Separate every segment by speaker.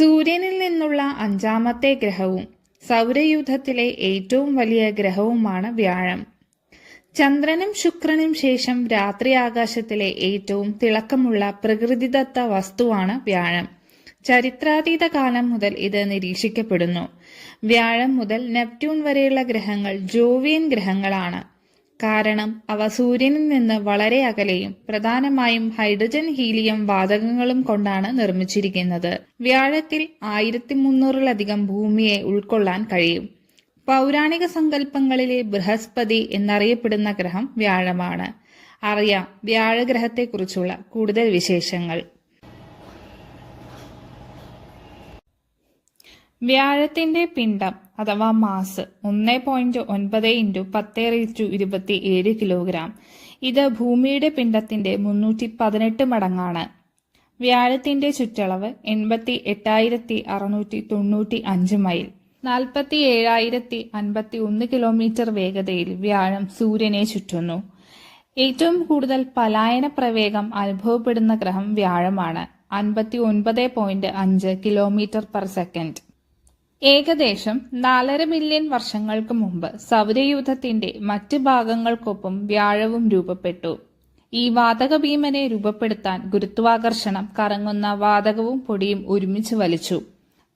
Speaker 1: സൂര്യനിൽ നിന്നുള്ള അഞ്ചാമത്തെ ഗ്രഹവും സൗരയൂഥത്തിലെ ഏറ്റവും വലിയ ഗ്രഹവുമാണ് വ്യാഴം. ചന്ദ്രനും ശുക്രനും ശേഷം രാത്രി ആകാശത്തിലെ ഏറ്റവും തിളക്കമുള്ള പ്രകൃതിദത്ത വസ്തുവാണ് വ്യാഴം. ചരിത്രാതീത കാലം മുതൽ ഇത് നിരീക്ഷിക്കപ്പെടുന്നു. വ്യാഴം മുതൽ നെപ്റ്റ്യൂൺ വരെയുള്ള ഗ്രഹങ്ങൾ ജോവിയൻ ഗ്രഹങ്ങളാണ്. കാരണം അവ സൂര്യനിൽ നിന്ന് വളരെ അകലെയും പ്രധാനമായും ഹൈഡ്രജൻ ഹീലിയം വാതകങ്ങളും കൊണ്ടാണ് നിർമ്മിച്ചിരിക്കുന്നത്. വ്യാഴത്തിൽ ആയിരത്തി മുന്നൂറിലധികം ഭൂമിയെ ഉൾക്കൊള്ളാൻ കഴിയും. പൗരാണിക സങ്കല്പങ്ങളിലെ ബൃഹസ്പതി എന്നറിയപ്പെടുന്ന ഗ്രഹം വ്യാഴമാണ്. അറിയാം വ്യാഴഗ്രഹത്തെക്കുറിച്ചുള്ള കൂടുതൽ വിശേഷങ്ങൾ. വ്യാഴത്തിന്റെ പിണ്ഡം അഥവാ മാസ് ഒന്ന് പോയിന്റ് ഒൻപത് ഇന്റു പത്ത് റീറ്റു ഇരുപത്തി ഏഴ് കിലോഗ്രാം. ഇത് ഭൂമിയുടെ പിണ്ഡത്തിന്റെ മുന്നൂറ്റി പതിനെട്ട് മടങ്ങാണ്. വ്യാഴത്തിന്റെ ചുറ്റളവ് എൺപത്തി എട്ടായിരത്തി അറുന്നൂറ്റി തൊണ്ണൂറ്റി അഞ്ച് മൈൽ. നാൽപ്പത്തി ഏഴായിരത്തി അൻപത്തി ഒന്ന് കിലോമീറ്റർ വേഗതയിൽ വ്യാഴം സൂര്യനെ ചുറ്റുന്നു. ഏറ്റവും കൂടുതൽ പലായന പ്രവേഗം അനുഭവപ്പെടുന്ന ഗ്രഹം വ്യാഴമാണ്. അൻപത്തി ഒൻപത് പോയിന്റ് അഞ്ച് കിലോമീറ്റർ പെർ സെക്കൻഡ് ഏകദേശം നാലര മില്യൺ വർഷങ്ങൾക്ക് മുമ്പ് സൗരയൂഥത്തിന്റെ മറ്റ് ഭാഗങ്ങൾക്കൊപ്പം വ്യാഴവും രൂപപ്പെട്ടു. ഈ വാതക ഭീമനെ രൂപപ്പെടുത്താൻ ഗുരുത്വാകർഷണം കറങ്ങുന്ന വാതകവും പൊടിയും ഒരുമിച്ച് വലിച്ചു.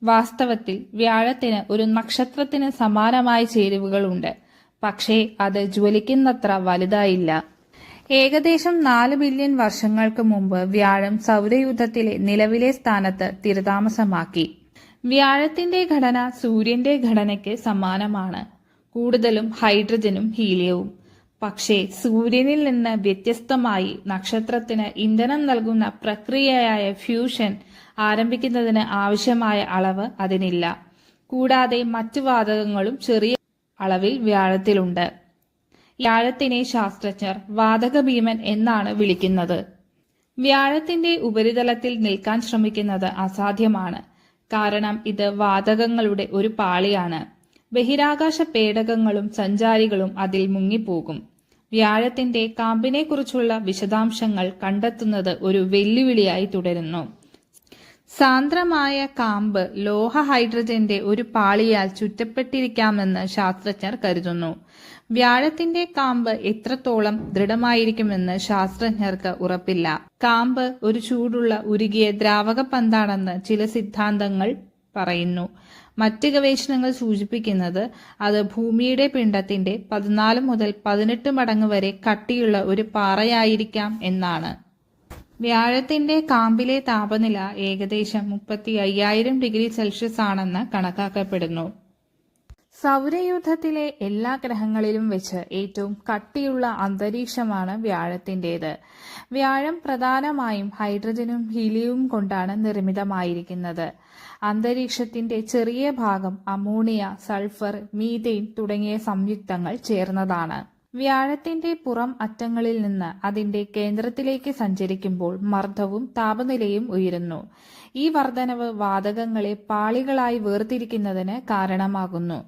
Speaker 1: വാസ്തവത്തിൽ വ്യാഴത്തിന് ഒരു നക്ഷത്രത്തിന് സമാനമായ ചേരുവകളുണ്ട്. പക്ഷേ അത് ജ്വലിക്കുന്നത്ര വലുതായില്ല. ഏകദേശം നാല് ബില്യൺ വർഷങ്ങൾക്ക് മുമ്പ് വ്യാഴം സൗരയൂഥത്തിലെ നിലവിലെ സ്ഥാനത്ത് തിരുതാമസമാക്കി വ്യാഴത്തിന്റെ ഘടന സൂര്യന്റെ ഘടനയ്ക്ക് സമാനമാണ്. കൂടുതലും ഹൈഡ്രജനും ഹീലിയവും. പക്ഷേ സൂര്യനിൽ നിന്ന് വ്യത്യസ്തമായി നക്ഷത്രത്തിന് ഇന്ധനം നൽകുന്ന പ്രക്രിയയായ ഫ്യൂഷൻ ആരംഭിക്കുന്നതിന് ആവശ്യമായ അളവ് അതിനില്ല. കൂടാതെ മറ്റു വാതകങ്ങളും ചെറിയ അളവിൽ വ്യാഴത്തിലുണ്ട്. വ്യാഴത്തിനെ ശാസ്ത്രജ്ഞർ വാതക ഭീമൻ എന്നാണ് വിളിക്കുന്നത്. വ്യാഴത്തിന്റെ ഉപരിതലത്തിൽ നിൽക്കാൻ ശ്രമിക്കുന്നത് അസാധ്യമാണ്. കാരണം ഇത് വാതകങ്ങളുടെ ഒരു പാളിയാണ്. ബഹിരാകാശ പേടകങ്ങളും സഞ്ചാരികളും അതിൽ മുങ്ങിപ്പോകും. വ്യാഴത്തിന്റെ കാമ്പിനെക്കുറിച്ചുള്ള വിശദാംശങ്ങൾ കണ്ടെത്തുന്നത് ഒരു വെല്ലുവിളിയായി തുടരുന്നു. സാന്ദ്രമായ കാമ്പ് ലോഹ ഹൈഡ്രജന്റെ ഒരു പാളിയാൽ ചുറ്റപ്പെട്ടിരിക്കാമെന്ന് ശാസ്ത്രജ്ഞർ കരുതുന്നു. വ്യാഴത്തിന്റെ കാമ്പ് എത്രത്തോളം ദൃഢമായിരിക്കുമെന്ന് ശാസ്ത്രജ്ഞർക്ക് ഉറപ്പില്ല. കാമ്പ് ഒരു ചൂടുള്ള ഉരുകിയ ദ്രാവക പന്താണെന്ന് ചില സിദ്ധാന്തങ്ങൾ പറയുന്നു. മറ്റ് ഗവേഷണങ്ങൾ സൂചിപ്പിക്കുന്നത് അത് ഭൂമിയുടെ പിണ്ഡത്തിന്റെ പതിനാല് മുതൽ പതിനെട്ട് മടങ്ങ് വരെ കട്ടിയുള്ള ഒരു പാറയായിരിക്കാം എന്നാണ്. വ്യാഴത്തിന്റെ കാമ്പിലെ താപനില ഏകദേശം മുപ്പത്തി അയ്യായിരം ഡിഗ്രി സെൽഷ്യസ് ആണെന്ന് കണക്കാക്കപ്പെടുന്നു. സൗരയൂഥത്തിലെ എല്ലാ ഗ്രഹങ്ങളിലും വെച്ച് ഏറ്റവും കട്ടിയുള്ള അന്തരീക്ഷമാണ് വ്യാഴത്തിന്റേത് വ്യാഴം പ്രധാനമായും ഹൈഡ്രജനും ഹീലിയവും കൊണ്ടാണ് നിർമ്മിതമായിരിക്കുന്നത്. അന്തരീക്ഷത്തിന്റെ ചെറിയ ഭാഗം അമോണിയ സൾഫർ മീതെയിൻ തുടങ്ങിയ സംയുക്തങ്ങൾ ചേർന്നതാണ്. വ്യാഴത്തിന്റെ പുറം അറ്റങ്ങളിൽ നിന്ന് അതിന്റെ കേന്ദ്രത്തിലേക്ക് സഞ്ചരിക്കുമ്പോൾ മർദ്ദവും താപനിലയും ഉയരുന്നു. ഈ വർധനവ് വാതകങ്ങളെ പാളികളായി വേർതിരിക്കുന്നതിന് കാരണമാകുന്നു.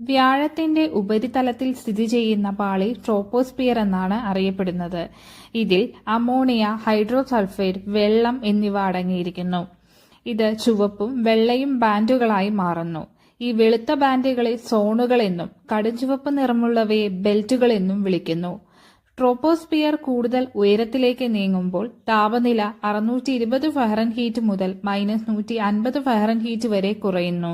Speaker 1: വ്യാഴത്തിന്റെ ഉപരിതലത്തിൽ സ്ഥിതി ചെയ്യുന്ന പാളി ട്രോപ്പോസ്പിയർ എന്നാണ് അറിയപ്പെടുന്നത്. ഇതിൽ അമോണിയ ഹൈഡ്രോസൾഫൈഡ് വെള്ളം എന്നിവ അടങ്ങിയിരിക്കുന്നു. ഇത് ചുവപ്പും വെള്ളയും ബാൻഡുകളായി മാറുന്നു. ഈ വെളുത്ത ബാൻഡുകളെ സോണുകൾ എന്നും കടുചുവപ്പ് നിറമുള്ളവയെ ബെൽറ്റുകൾ എന്നും വിളിക്കുന്നു. ട്രോപ്പോസ്പിയർ കൂടുതൽ ഉയരത്തിലേക്ക് നീങ്ങുമ്പോൾ താപനില അറുന്നൂറ്റി ഇരുപത് ഫഹറൻ ഹീറ്റ് മുതൽ മൈനസ് നൂറ്റി അൻപത് ഫഹറൻ ഹീറ്റ് വരെ കുറയുന്നു.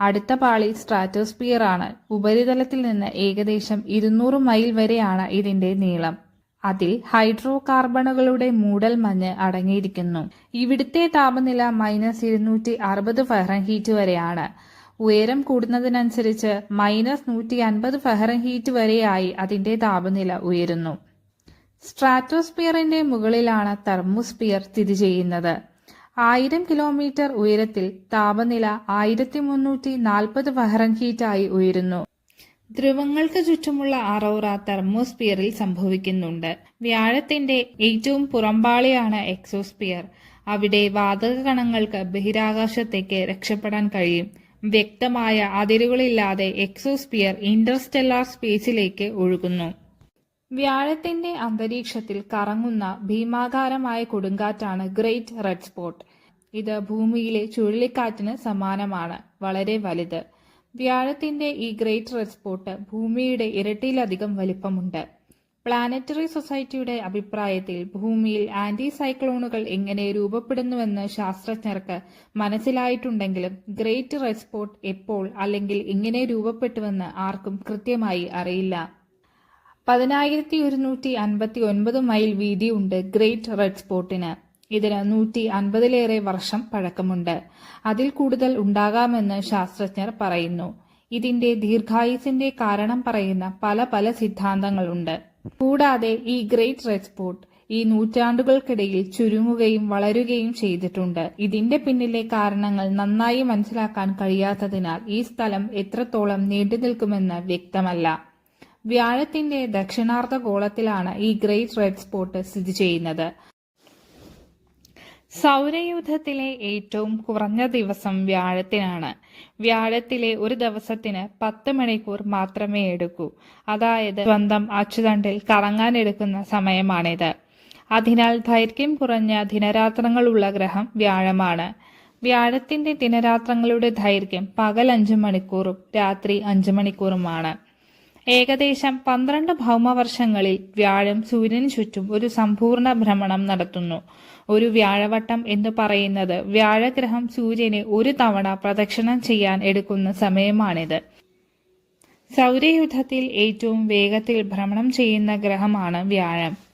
Speaker 1: അടുത്ത പാളി സ്ട്രാറ്റോസ്പിയർ ആണ്. ഉപരിതലത്തിൽ നിന്ന് ഏകദേശം ഇരുന്നൂറ് മൈൽ വരെയാണ് ഇതിന്റെ നീളം. അതിൽ ഹൈഡ്രോ കാർബണുകളുടെ മൂടൽ മഞ്ഞ് അടങ്ങിയിരിക്കുന്നു. ഇവിടുത്തെ താപനില മൈനസ് ഇരുന്നൂറ്റി അറുപത് ഫഹറൻഹീറ്റ് വരെയാണ്. ഉയരം കൂടുന്നതിനനുസരിച്ച് മൈനസ് നൂറ്റി അൻപത് ഫഹറൻഹീറ്റ് വരെയായി അതിന്റെ താപനില ഉയരുന്നു. സ്ട്രാറ്റോസ്പിയറിന്റെ മുകളിലാണ് തെർമോസ്പിയർ സ്ഥിതി ചെയ്യുന്നത്. ആയിരം കിലോമീറ്റർ ഉയരത്തിൽ താപനില ആയിരത്തി മുന്നൂറ്റി നാൽപ്പത് ഫഹറൻഹീറ്റായി ഉയരുന്നു. ധ്രുവങ്ങൾക്ക് ചുറ്റുമുള്ള അറോറ തെർമോസ്പിയറിൽ സംഭവിക്കുന്നുണ്ട്. വ്യാഴത്തിന്റെ ഏറ്റവും പുറംപാളിയാണ് എക്സോസ്പിയർ. അവിടെ വാതക കണങ്ങൾക്ക് ബഹിരാകാശത്തേക്ക് രക്ഷപ്പെടാൻ കഴിയും. വ്യക്തമായ അതിരുകളില്ലാതെ എക്സോസ്പിയർ ഇന്റർസ്റ്റെല്ലാർ സ്പേസിലേക്ക് ഒഴുകുന്നു. വ്യാഴത്തിന്റെ അന്തരീക്ഷത്തിൽ കറങ്ങുന്ന ഭീമാകാരമായ കൊടുങ്കാറ്റാണ് ഗ്രേറ്റ് റെഡ് സ്പോട്ട്. ഇത് ഭൂമിയിലെ ചുഴലിക്കാറ്റിന് സമാനമാണ് വളരെ വലുത്. വ്യാഴത്തിന്റെ ഈ ഗ്രേറ്റ് റെഡ് സ്പോട്ട് ഭൂമിയുടെ ഇരട്ടിയിലധികം വലിപ്പമുണ്ട്. പ്ലാനറ്ററി സൊസൈറ്റിയുടെ അഭിപ്രായത്തിൽ ഭൂമിയിൽ ആന്റി സൈക്ലോണുകൾ എങ്ങനെ രൂപപ്പെടുന്നുവെന്ന് ശാസ്ത്രജ്ഞർക്ക് മനസ്സിലായിട്ടുണ്ടെങ്കിലും ഗ്രേറ്റ് റെഡ് സ്പോട്ട് എപ്പോൾ അല്ലെങ്കിൽ എങ്ങനെ രൂപപ്പെട്ടുവെന്ന് ആർക്കും കൃത്യമായി അറിയില്ല. പതിനായിരത്തി ഒരുന്നൂറ്റി അൻപത്തി ഒൻപത് മൈൽ വീതിയുണ്ട് ഗ്രേറ്റ് റെഡ് സ്പോട്ടിന് ഇതിന് നൂറ്റി അൻപതിലേറെ വർഷം പഴക്കമുണ്ട്. അതിൽ കൂടുതൽ ഉണ്ടാകാമെന്ന് ശാസ്ത്രജ്ഞർ പറയുന്നു. ഇതിന്റെ ദീർഘായുസിന്റെ കാരണം പറയുന്ന പല പല സിദ്ധാന്തങ്ങളുണ്ട്. കൂടാതെ ഈ ഗ്രേറ്റ് റെഡ് സ്പോട്ട് ഈ നൂറ്റാണ്ടുകൾക്കിടയിൽ ചുരുങ്ങുകയും വളരുകയും ചെയ്തിട്ടുണ്ട്. ഇതിന്റെ പിന്നിലെ കാരണങ്ങൾ നന്നായി മനസ്സിലാക്കാൻ കഴിയാത്തതിനാൽ ഈ സ്ഥലം എത്രത്തോളം നീണ്ടുനിൽക്കുമെന്ന് വ്യക്തമല്ല. വ്യാഴത്തിന്റെ ദക്ഷിണാർദ്ധ ഗോളത്തിലാണ് ഈ ഗ്രേറ്റ് റെഡ് സ്പോട്ട് സ്ഥിതി ചെയ്യുന്നത്. സൗരയൂഥത്തിലെ ഏറ്റവും കുറഞ്ഞ ദിവസം വ്യാഴത്തിനാണ്. വ്യാഴത്തിലെ ഒരു ദിവസത്തിന് പത്ത് മണിക്കൂർ മാത്രമേ എടുക്കൂ. അതായത് സ്വന്തം അച്ചുതണ്ടിൽ കറങ്ങാനെടുക്കുന്ന സമയമാണിത്. അതിനാൽ ദൈർഘ്യം കുറഞ്ഞ ദിനരാത്രങ്ങളുള്ള ഗ്രഹം വ്യാഴമാണ്. വ്യാഴത്തിന്റെ ദിനരാത്രങ്ങളുടെ ദൈർഘ്യം പകൽ അഞ്ച് മണിക്കൂറും രാത്രി അഞ്ച് മണിക്കൂറുമാണ്. ഏകദേശം പന്ത്രണ്ട് ഭൗമവർഷങ്ങളിൽ വ്യാഴം സൂര്യന് ചുറ്റും ഒരു സമ്പൂർണ ഭ്രമണം നടത്തുന്നു. ഒരു വ്യാഴവട്ടം എന്ന് പറയുന്നത് വ്യാഴഗ്രഹം സൂര്യനെ ഒരു തവണ പ്രദക്ഷിണം ചെയ്യാൻ എടുക്കുന്ന സമയമാണിത്. സൗരയൂഥത്തിൽ ഏറ്റവും വേഗത്തിൽ ഭ്രമണം ചെയ്യുന്ന ഗ്രഹമാണ് വ്യാഴം.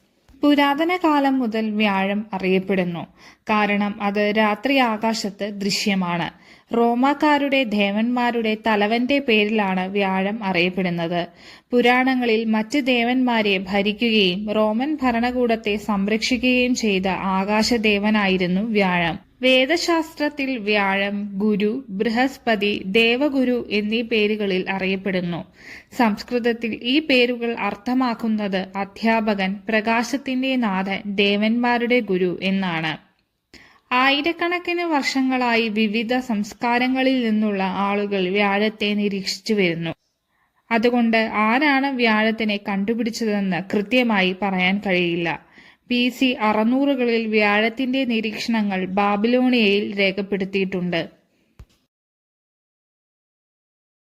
Speaker 1: പുരാതന കാലം മുതൽ വ്യാഴം അറിയപ്പെടുന്നു. കാരണം അത് രാത്രി ആകാശത്ത് ദൃശ്യമാണ്. റോമാക്കാരുടെ ദേവന്മാരുടെ തലവന്റെ പേരിലാണ് വ്യാഴം അറിയപ്പെടുന്നത്. പുരാണങ്ങളിൽ മറ്റ് ദേവന്മാരെ ഭരിക്കുകയും റോമൻ ഭരണകൂടത്തെ സംരക്ഷിക്കുകയും ചെയ്ത ആകാശദേവനായിരുന്നു വ്യാഴം. വേദശാസ്ത്രത്തിൽ വ്യാഴം ഗുരു ബൃഹസ്പതി ദേവഗുരു എന്നീ പേരുകളിൽ അറിയപ്പെടുന്നു. സംസ്കൃതത്തിൽ ഈ പേരുകൾ അർത്ഥമാക്കുന്നത് അധ്യാപകൻ പ്രകാശത്തിന്റെ നാഥൻ ദേവന്മാരുടെ ഗുരു എന്നാണ്. ആയിരക്കണക്കിന് വർഷങ്ങളായി വിവിധ സംസ്കാരങ്ങളിൽ നിന്നുള്ള ആളുകൾ വ്യാഴത്തെ നിരീക്ഷിച്ചു വരുന്നു. അതുകൊണ്ട് ആരാണ് വ്യാഴത്തിനെ കണ്ടുപിടിച്ചതെന്ന് കൃത്യമായി പറയാൻ കഴിയില്ല. ബി സി അറുന്നൂറുകളിൽ വ്യാഴത്തിന്റെ നിരീക്ഷണങ്ങൾ ബാബിലോണിയയിൽ രേഖപ്പെടുത്തിയിട്ടുണ്ട്